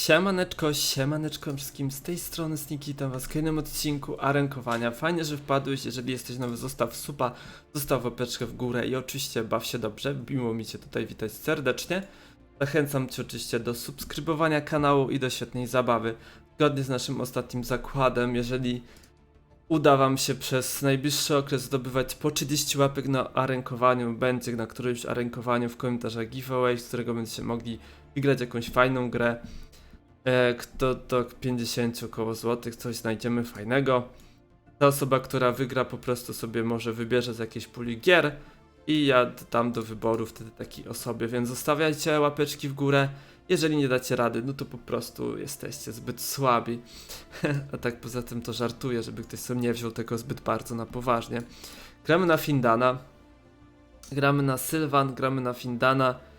Siemaneczko, siemaneczko wszystkim z tej strony Sniki, witam was w kolejnym odcinku arenkowania. Fajnie, że wpadłeś, jeżeli jesteś nowy zostaw suba, zostaw łapeczkę w górę i oczywiście baw się dobrze, miło mi cię tutaj witać serdecznie. Zachęcam cię oczywiście do subskrybowania kanału i do świetnej zabawy. Zgodnie z naszym ostatnim zakładem, jeżeli uda wam się przez najbliższy okres zdobywać po 30 łapek na arenkowaniu, będzie na którymś arenkowaniu w komentarzach giveaway, z którego będziecie mogli wygrać jakąś fajną grę. E, kto do 50 około złotych coś znajdziemy fajnego. Ta osoba, która wygra po prostu sobie może wybierze z jakiejś puli gier i ja dam do wyboru wtedy takiej osobie, więc zostawiajcie łapeczki w górę. Jeżeli nie dacie rady, no to po prostu jesteście zbyt słabi. A tak poza tym to żartuję, żeby ktoś sobie nie wziął tego zbyt bardzo na poważnie. Gramy na Findana. Gramy na Sylvan, gramy na Findana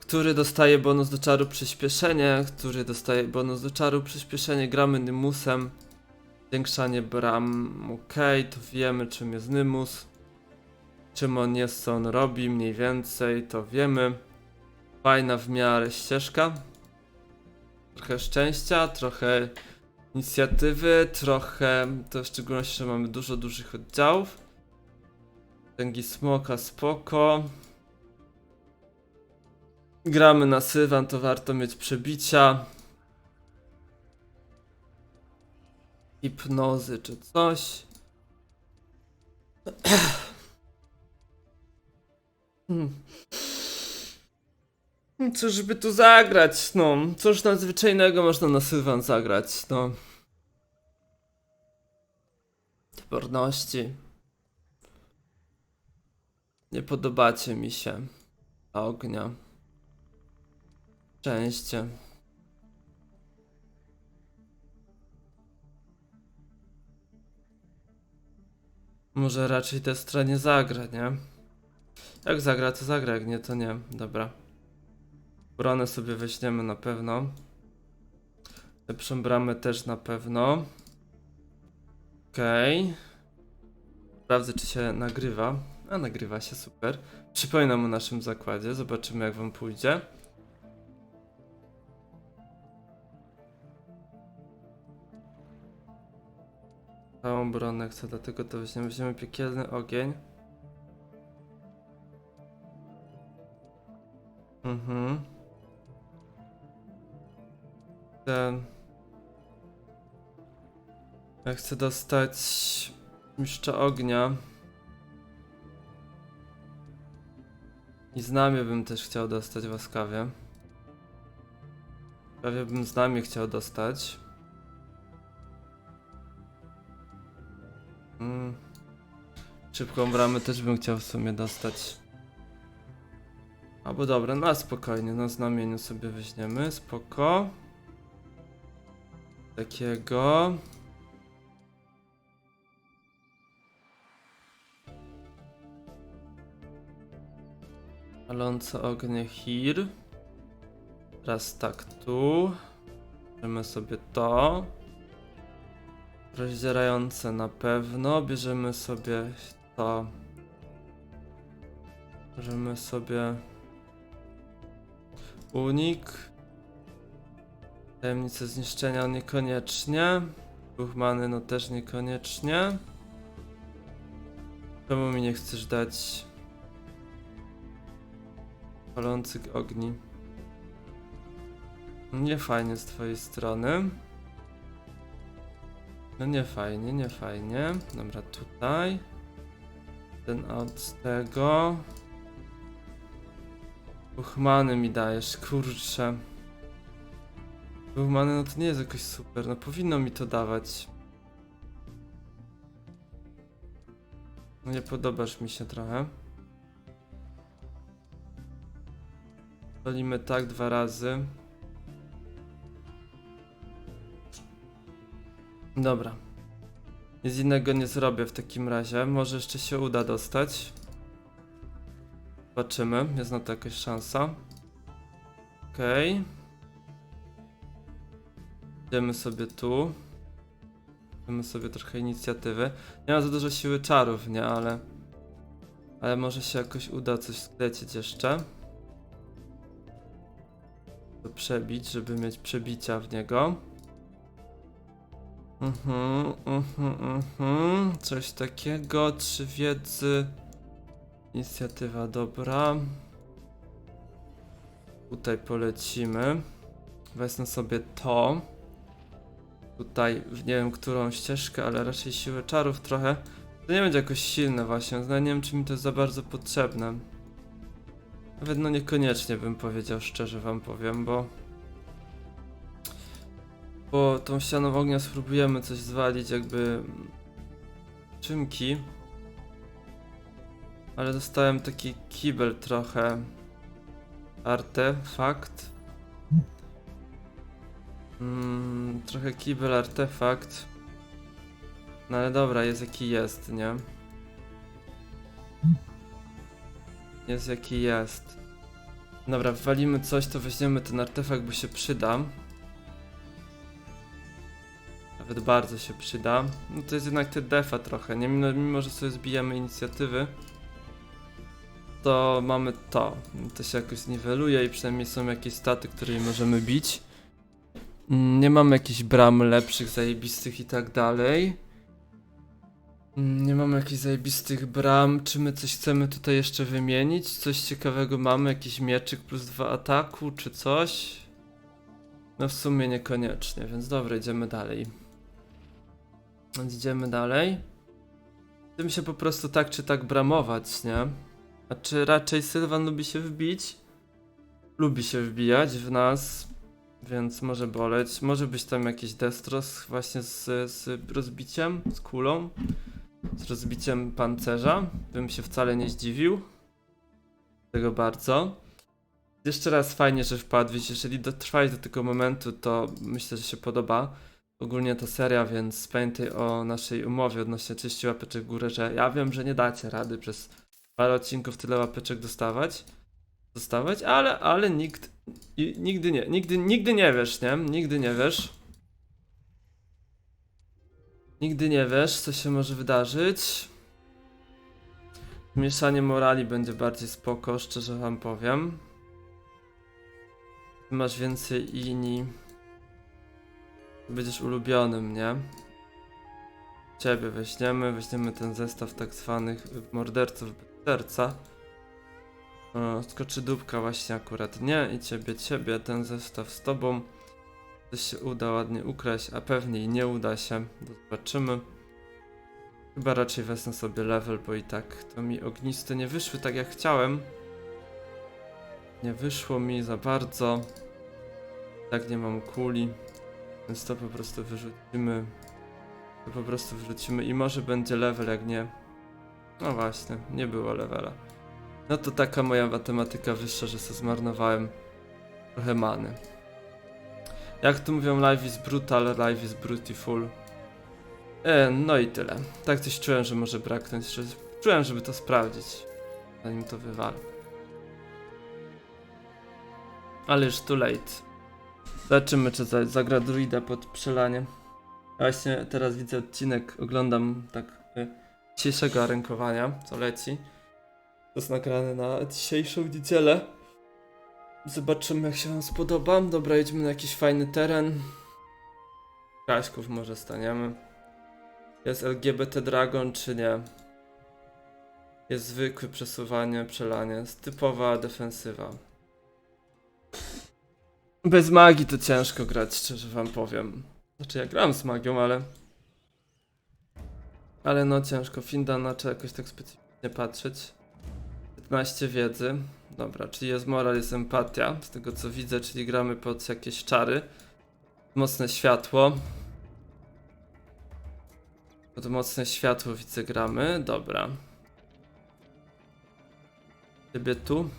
który dostaje bonus do czaru przyspieszenie, który dostaje bonus do czaru przyspieszenie, gramy Nymusem, zwiększanie bram, ok, to wiemy czym jest Nymus, czym on jest, co on robi, mniej więcej, to wiemy. Fajna w miarę ścieżka, trochę szczęścia, trochę inicjatywy, trochę, to w szczególności, że mamy dużo dużych oddziałów. Tęgi smoka spoko. Gramy na Sylwan, to warto mieć przebicia. Hipnozy czy coś. Hmm. Cóż by tu zagrać, no. Cóż nadzwyczajnego można na zagrać, no. Odporności. Nie podobacie mi się. Ognia. Szczęście. Może raczej Destra nie zagra, nie? Jak zagra, to zagra, jak nie, to nie. Dobra. Bronę sobie weźmiemy na pewno. Lepszą bramę też na pewno. Okej. Okay. Sprawdzę, czy się nagrywa. A, nagrywa się, super. Przypominam o naszym zakładzie, zobaczymy jak wam pójdzie. Całą obronę chcę, dlatego to weźmiemy, weźmiemy piekielny ogień. Mhm. Ten. Ja chcę dostać mistrza ognia. I znamie bym też chciał dostać łaskawie. Prawie bym znamie chciał dostać. Szybką bramę też bym chciał w sumie dostać. Albo dobra, no spokojnie, na znamieniu sobie weźmiemy, spoko. Takiego. Palące ognie Hir. Teraz tak tu. Bierzemy sobie to. Rozdzierające na pewno. Bierzemy sobie to. Bierzemy sobie unik. Tajemnicę zniszczenia niekoniecznie. Duch many no też niekoniecznie. Czemu mi nie chcesz dać palących ogni? Nie fajnie z twojej strony. No nie fajnie, nie fajnie. Dobra, tutaj. Ten od tego. Buchmany mi dajesz, kurczę. Buchmany, no to nie jest jakoś super, no powinno mi to dawać. No nie podobasz mi się trochę. Walimy tak dwa razy. Dobra. Nic innego nie zrobię w takim razie. Może jeszcze się uda dostać. Zobaczymy. Jest na to jakaś szansa. Okej. Okay. Idziemy sobie tu. Mamy sobie trochę inicjatywy. Nie ma za dużo siły czarów, nie? Ale... Ale może się jakoś uda coś sklecić jeszcze. Do przebić, żeby mieć przebicia w niego. Mhm, mhm, mhm. Coś takiego. Trzy wiedzy. Inicjatywa dobra. Tutaj polecimy. Wezmę sobie to. Tutaj nie wiem którą ścieżkę, ale raczej siłę czarów trochę. To nie będzie jakoś silne właśnie, no nie wiem czy mi to jest za bardzo potrzebne. Nawet no niekoniecznie bym powiedział, szczerze wam powiem, bo... Bo tą ścianą ognia spróbujemy coś zwalić jakby... Czymki. Ale dostałem taki kibel trochę. Artefakt. Mm, trochę kibel, artefakt. No ale dobra, jest jaki jest, nie? Jest jaki jest. Dobra, wwalimy coś, to weźmiemy ten artefakt, bo się przyda. Nawet bardzo się przyda. No to jest jednak te defa trochę, nie? Mimo, mimo że sobie zbijamy inicjatywy, to mamy to. To się jakoś niweluje i przynajmniej są jakieś staty, które możemy bić. Mm, Nie mamy jakichś bram lepszych, zajebistych i tak dalej. Mm, Nie mamy jakichś zajebistych bram. Czy my coś chcemy tutaj jeszcze wymienić? Coś ciekawego mamy? Jakiś mieczyk plus dwa ataku, czy coś? No w sumie niekoniecznie, więc dobra, idziemy dalej. Więc idziemy dalej. Chcemy się po prostu tak czy tak bramować, nie? A czy raczej Sylwan lubi się wbić? Lubi się wbijać w nas, więc może boleć. Może być tam jakiś destros właśnie z, z rozbiciem, z kulą, z rozbiciem pancerza. Bym się wcale nie zdziwił. Tego bardzo. Jeszcze raz fajnie, że wpadłeś. Jeżeli dotrwałeś do tego momentu, to myślę, że się podoba ogólnie ta seria, więc pamiętaj o naszej umowie odnośnie 30 łapeczek w górę, że ja wiem, że nie dacie rady przez parę odcinków tyle łapeczek dostawać, dostawać, ale, ale nikt, nigdy nie, nigdy, nigdy nie wiesz, nie? Nigdy nie wiesz. Nigdy nie wiesz, co się może wydarzyć. Mieszanie morali będzie bardziej spoko, szczerze wam powiem. Masz więcej inni. Będziesz ulubionym, nie? Ciebie weźmiemy, weźmiemy ten zestaw tak zwanych morderców serca. O, skoczydóbka właśnie akurat nie i ciebie, ciebie, ten zestaw z tobą. Coś się uda ładnie ukraść, a pewnie i nie uda się. Zobaczymy. Chyba raczej wezmę sobie level, bo i tak to mi ogniste nie wyszły tak jak chciałem. Nie wyszło mi za bardzo. Tak nie mam kuli. Więc to po prostu wyrzucimy. To po prostu wyrzucimy i może będzie level, jak nie. No właśnie, nie było levela. No to taka moja matematyka wyższa, że sobie zmarnowałem trochę many. Jak tu mówią, life is brutal, life is beautiful. E, no i tyle. Tak coś czułem, że może braknąć, że czułem, żeby to sprawdzić, zanim to wywalę. Ale już too late. Zobaczymy, czy za, zagra druida pod przelanie. Ja właśnie teraz widzę odcinek, oglądam tak y, dzisiejszego rękowania, co leci. To jest nagrane na dzisiejszą niedzielę. Zobaczymy, jak się wam spodoba. Dobra, jedźmy na jakiś fajny teren. Kraśków może staniemy. Jest LGBT Dragon, czy nie? Jest zwykłe przesuwanie, przelanie. Jest typowa defensywa. Bez magii to ciężko grać, szczerze wam powiem. Znaczy ja gram z magią, ale... Ale no ciężko. Findana trzeba jakoś tak specyficznie patrzeć. 15 wiedzy. Dobra, czyli jest moral, jest empatia. Z tego co widzę, czyli gramy pod jakieś czary. Mocne światło. Pod mocne światło widzę gramy. Dobra. Ciebie tu.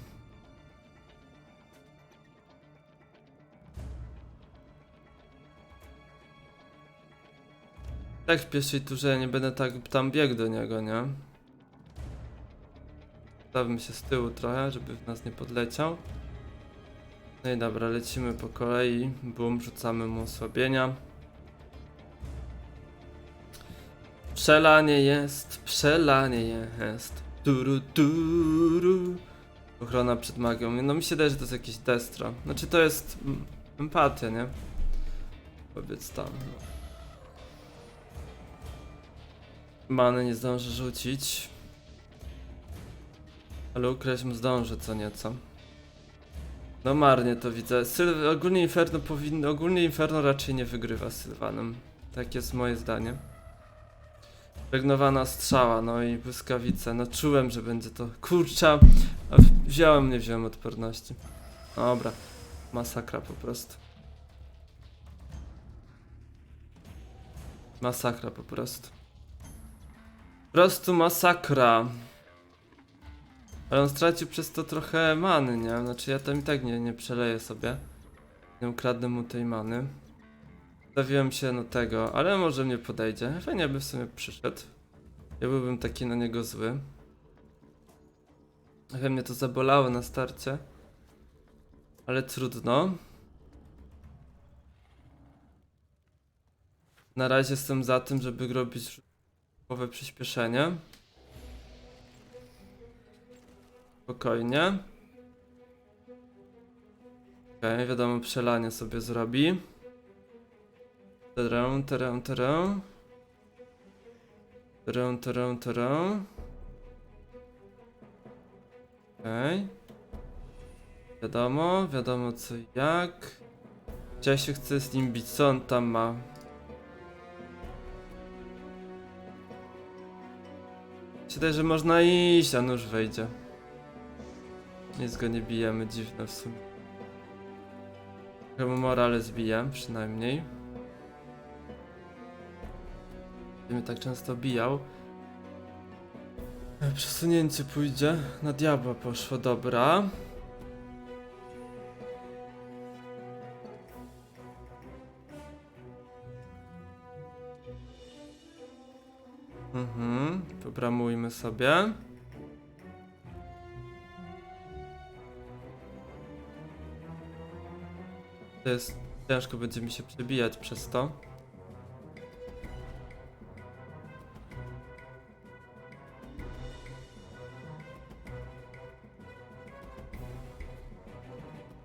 Tak w pierwszej turze ja nie będę tak tam biegł do niego, nie? Stawmy się z tyłu trochę, żeby w nas nie podleciał. No i dobra, lecimy po kolei. Bum, rzucamy mu osłabienia. Przelanie jest, przelanie jest. Turu, turu. Ochrona przed magią. No mi się daje, że to jest jakieś destro. Znaczy to jest empatia, nie? Powiedz tam. Many nie zdążę rzucić. Ale ukraść mu co nieco. No marnie to widzę. Ogólnie Inferno powinno. Ogólnie Inferno raczej nie wygrywa z Sylwanem. Tak jest moje zdanie. Regnowana strzała, no i błyskawice. No czułem, że będzie to. Kurcza! A wziąłem, nie wziąłem odporności. Dobra. Masakra po prostu. Masakra po prostu. Prostu masakra. Ale on stracił przez to trochę many, nie? Znaczy ja tam i tak nie, nie przeleję sobie. Nie ukradnę mu tej many. Stawiłem się na tego, ale może mnie podejdzie. Fajnie by w sumie przyszedł. Ja byłbym taki na niego zły. Trochę mnie to zabolało na starcie. Ale trudno. Na razie jestem za tym, żeby robić połowe przyspieszenie. Spokojnie. Okej, wiadomo, przelanie sobie zrobi. Terę, terę, terę. Terę, terę, terę. Okej. Wiadomo, wiadomo co jak. Ja się chcę z nim bić, co on tam ma? Wydaje, że można iść, a nóż wejdzie. Nic go nie bijemy, dziwne w sumie. Mu morale zbiję, przynajmniej. Nie mnie tak często bijał. Przesunięcie pójdzie. Na diabła poszło, dobra. Mhm, pobramujmy sobie. To jest ciężko będzie mi się przebijać przez to.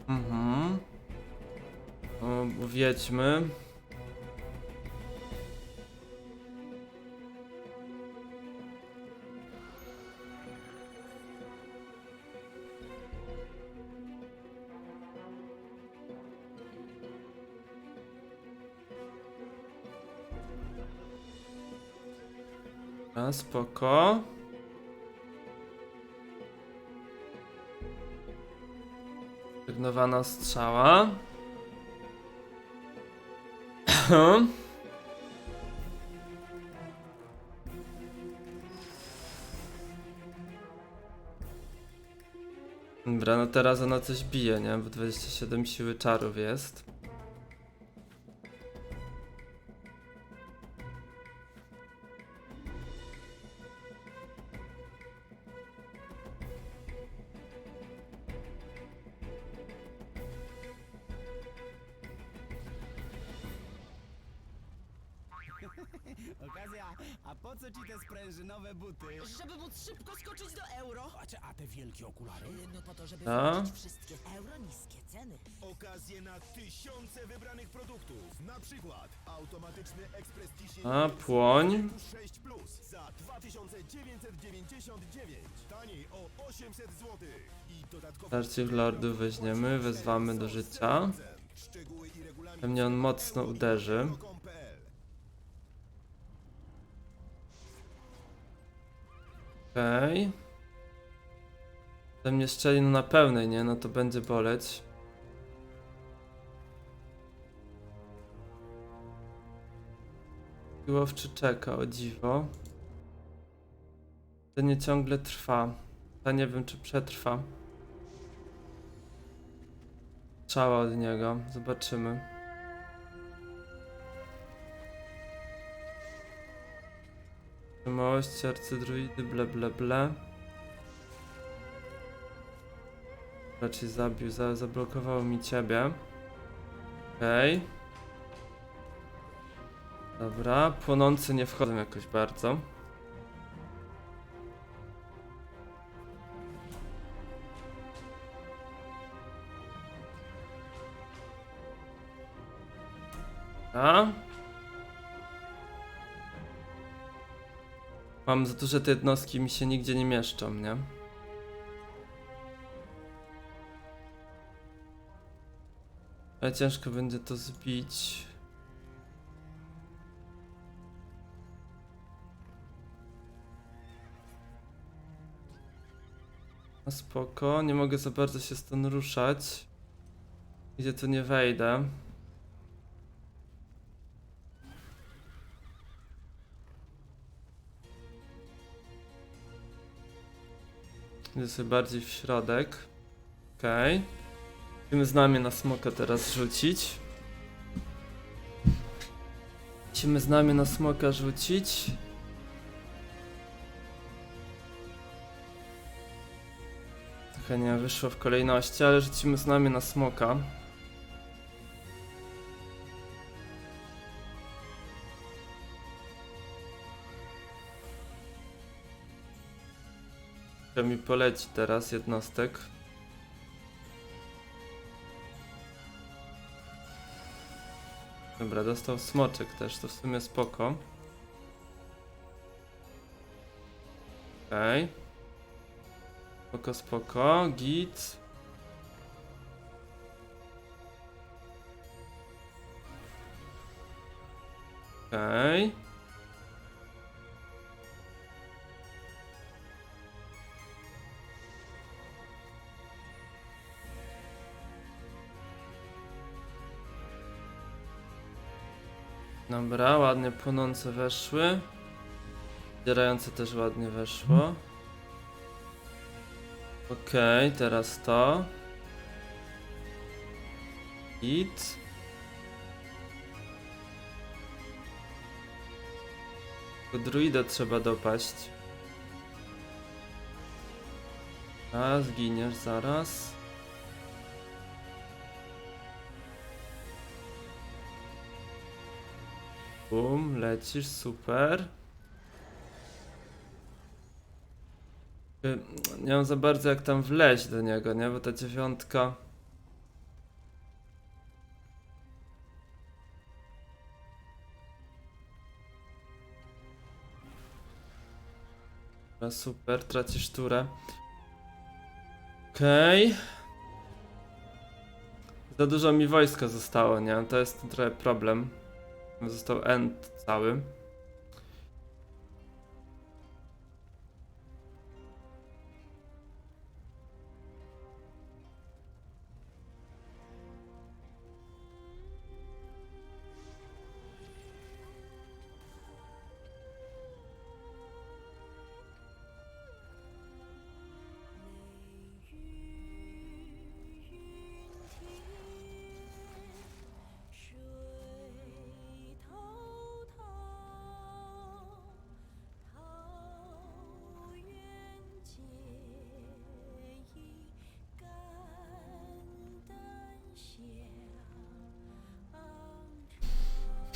Mhm. Wiedźmy. A, spoko. Sygnowana strzała. Dobra, no teraz ona coś bije, nie? Bo 27 siły czarów jest. Okazja, a po co ci te sprężynowe buty? Żeby móc szybko skoczyć do euro. Patrz, a te wielkie okulary? No po to, żeby A? zobaczyć wszystkie euro niskie ceny. Okazje na tysiące wybranych produktów. Na przykład automatyczny ekspres ciśnienia A, płoń. 6 Plus za 2999. Taniej o 800 zł. I dodatkowo Starszych lordów weźmiemy, wezwamy do życia. szczegóły i regulamin Pewnie on mocno uderzy. Okej. Okay. mnie strzeli no na pełnej, nie? No to będzie boleć. Łowczy czeka, o dziwo. To nie ciągle trwa. Ja nie wiem, czy przetrwa. Strzała od niego, zobaczymy. Kość, serce druidy, ble ble ble. Raczej zabił, za, zablokował mi ciebie. Okej. Okay. Dobra, płonący nie wchodzą jakoś bardzo. A? Mam za duże te jednostki, mi się nigdzie nie mieszczą, nie? Ale ciężko będzie to zbić. No spoko, nie mogę za bardzo się stąd ruszać. Gdzie tu nie wejdę. Idę sobie bardziej w środek. Okej. Okay. Musimy znamię na smoka teraz rzucić. Musimy znamię na smoka rzucić. Trochę nie wyszło w kolejności, ale rzucimy znamię na smoka. To mi poleci teraz jednostek. Dobra, dostał smoczek też, to w sumie spoko. Okej. Okay. Spoko, spoko, git. Okej. Okay. Dobra, ładnie płonące weszły. Zbierające też ładnie weszło. Okej, teraz to. Hit. Tylko druida trzeba dopaść. A, zginiesz zaraz. Bum, lecisz, super. Y, Nie mam za bardzo jak tam wleźć do niego, nie? Bo ta dziewiątka... Super, tracisz turę. Okej. Za dużo mi wojska zostało, nie? To jest trochę problem. Został end cały.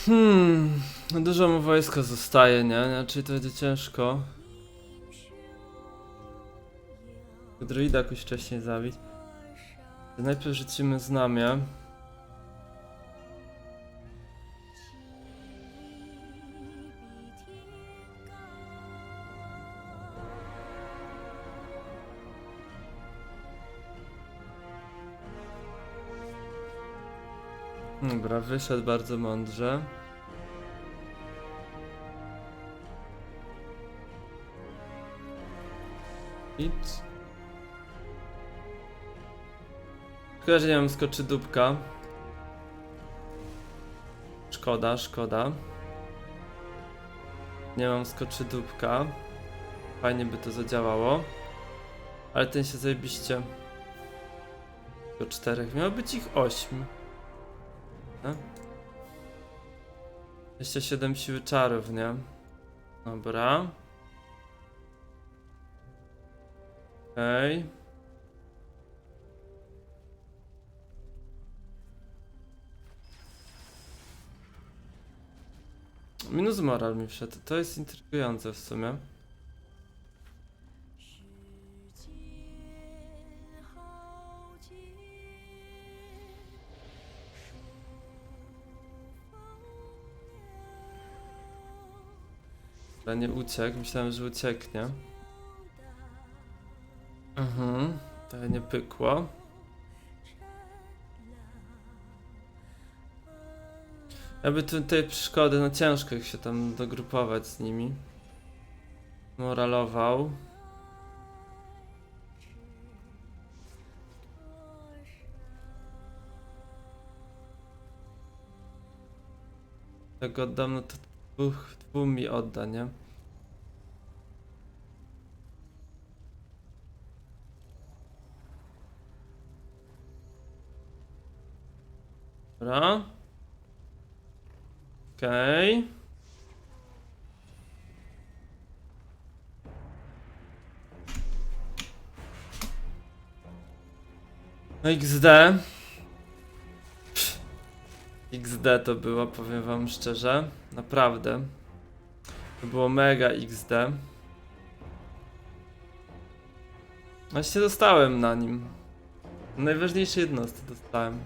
Hmm, dużo mu wojska zostaje, nie? Znaczy to będzie ciężko. Druida jakoś wcześniej zabić. Najpierw rzucimy znamię. Dobra, wyszedł bardzo mądrze. Hit. Szkoda, że nie mam skoczydupka. Szkoda, szkoda. Nie mam skoczydupka. Fajnie by to zadziałało. Ale ten się zajebiście... Do czterech. Miało być ich ośmiu. 27 siły czarów, nie? Dobra. Okej. Minus moral mi wszedł. To jest intrygujące w sumie. Ale nie uciekł, myślałem, że ucieknie. Mhm, to nie pykło. Jakby tu tej przeszkody, no ciężko ich się tam dogrupować z nimi. Moralował. Tego oddam, no to dwóch, dwóch mi odda, nie? Dobra. Okej. No XD. XD to było, powiem wam szczerze. Naprawdę. To było mega XD. Właśnie dostałem na nim. Najważniejsze jednostki dostałem.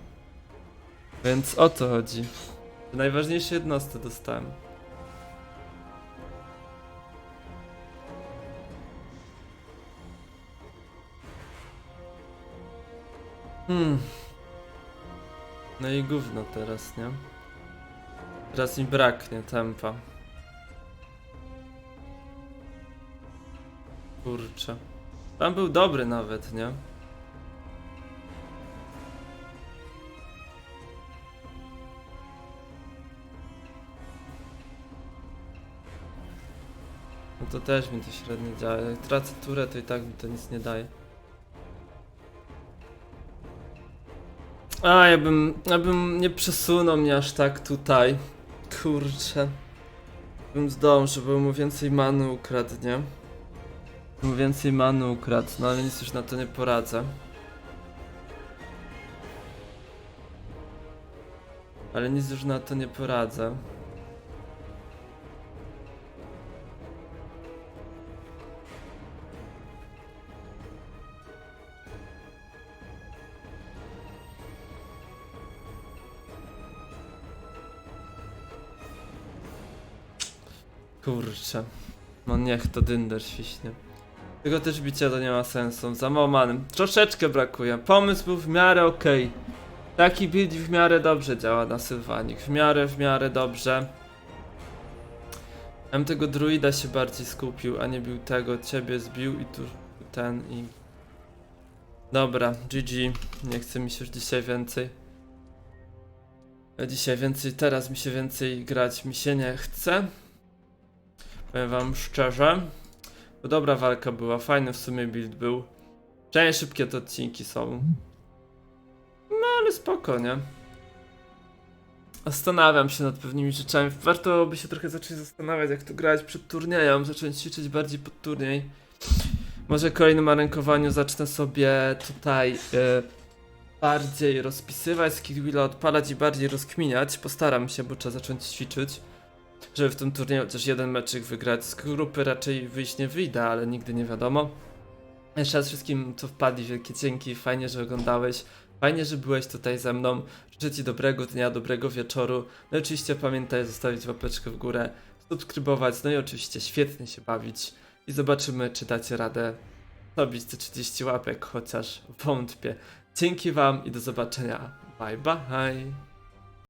Więc o to chodzi. Najważniejsze jednostki dostałem. Hmm. No i gówno teraz, nie? Teraz mi braknie tempa. Kurczę. Tam był dobry nawet, nie? No to też mi to średnio działa. Jak tracę turę, to i tak mi to nic nie daje. A, ja bym, ja bym nie przesunął mnie aż tak tutaj. Kurczę. Bym zdążył, bo mu więcej many ukradł, nie? Mu więcej many ukradł, no ale nic już na to nie poradzę. Ale nic już na to nie poradzę. Kurczę. No niech to dynder świśnie. Tego też bicia to nie ma sensu. Za mało many. Troszeczkę brakuje. Pomysł był w miarę okej. Taki build w miarę dobrze działa na Sylwanik. W miarę, w miarę dobrze. Ja bym tego druida się bardziej skupił, a nie bił tego. Ciebie zbił i tu ten i... Dobra, GG. Nie chce mi się już dzisiaj więcej. Dzisiaj więcej, teraz mi się więcej grać mi się nie chce. Powiem wam szczerze. Bo dobra walka była, fajny w sumie build był. Przynajmniej szybkie te odcinki są. No ale spoko, nie? Zastanawiam się nad pewnymi rzeczami. Warto by się trochę zacząć zastanawiać, jak to grać przed turniejem, zacząć ćwiczyć bardziej pod turniej. Może kolejnym arenkowaniu zacznę sobie tutaj e, bardziej rozpisywać skillwheel, odpalać i bardziej rozkminiać. Postaram się, bo trzeba zacząć ćwiczyć żeby w tym turnieju chociaż jeden meczyk wygrać. Z grupy raczej wyjść nie wyjdę, ale nigdy nie wiadomo. Jeszcze raz wszystkim, co wpadli, wielkie dzięki, fajnie, że oglądałeś. Fajnie, że byłeś tutaj ze mną. Życzę Ci dobrego dnia, dobrego wieczoru. No i oczywiście pamiętaj zostawić łapeczkę w górę, subskrybować, no i oczywiście świetnie się bawić. I zobaczymy, czy dacie radę zrobić te 30 łapek, chociaż wątpię. Dzięki Wam i do zobaczenia. Bye bye.